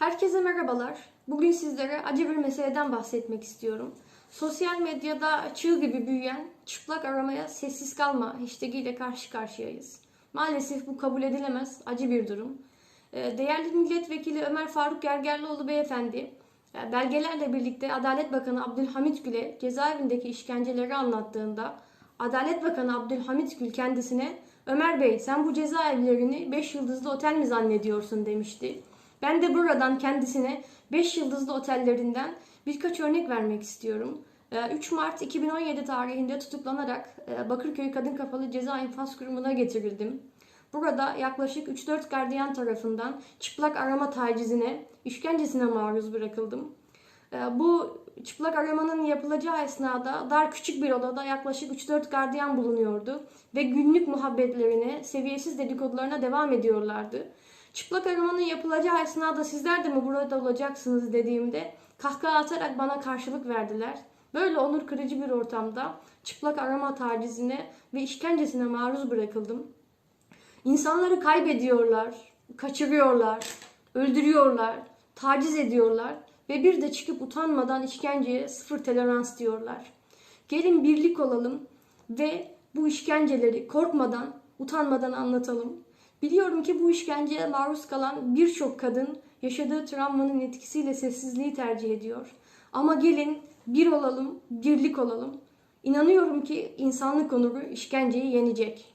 Herkese merhabalar. Bugün sizlere acı bir meseleden bahsetmek istiyorum. Sosyal medyada çığ gibi büyüyen çıplak aramaya sessiz kalma hashtag ile karşı karşıyayız. Maalesef bu kabul edilemez acı bir durum. Ee, Değerli milletvekili Ömer Faruk Gergerlioğlu beyefendi e, belgelerle birlikte Adalet Bakanı Abdülhamit Gül'e cezaevindeki işkenceleri anlattığında Adalet Bakanı Abdülhamit Gül kendisine Ömer Bey sen bu cezaevlerini 5 yıldızlı otel mi zannediyorsun demişti. Ben de buradan kendisine 5 yıldızlı otellerinden birkaç örnek vermek istiyorum. Ee, 3 Mart 2017 tarihinde tutuklanarak e, Bakırköy Kadın Kapalı Ceza İnfaz Kurumu'na getirildim. Burada yaklaşık 3-4 gardiyan tarafından çıplak arama tacizine, işkencesine maruz bırakıldım. Ee, Bu çıplak aramanın yapılacağı esnada dar küçük bir odada yaklaşık 3-4 gardiyan bulunuyordu ve günlük muhabbetlerine, seviyesiz dedikodularına devam ediyorlardı. Çıplak aramanın yapılacağı esnada sizler de mi burada olacaksınız dediğimde kahkaha atarak bana karşılık verdiler. Böyle onur kırıcı bir ortamda çıplak arama tacizine ve işkencesine maruz bırakıldım. İnsanları kaybediyorlar, kaçırıyorlar, öldürüyorlar, taciz ediyorlar ve bir de çıkıp utanmadan işkenceye sıfır tolerans diyorlar. Gelin birlik olalım ve bu işkenceleri korkmadan, utanmadan anlatalım. Biliyorum ki bu işkenceye maruz kalan birçok kadın yaşadığı travmanın etkisiyle sessizliği tercih ediyor. Ama gelin bir olalım, birlik olalım. İnanıyorum ki insanlık onuru işkenceyi yenecek.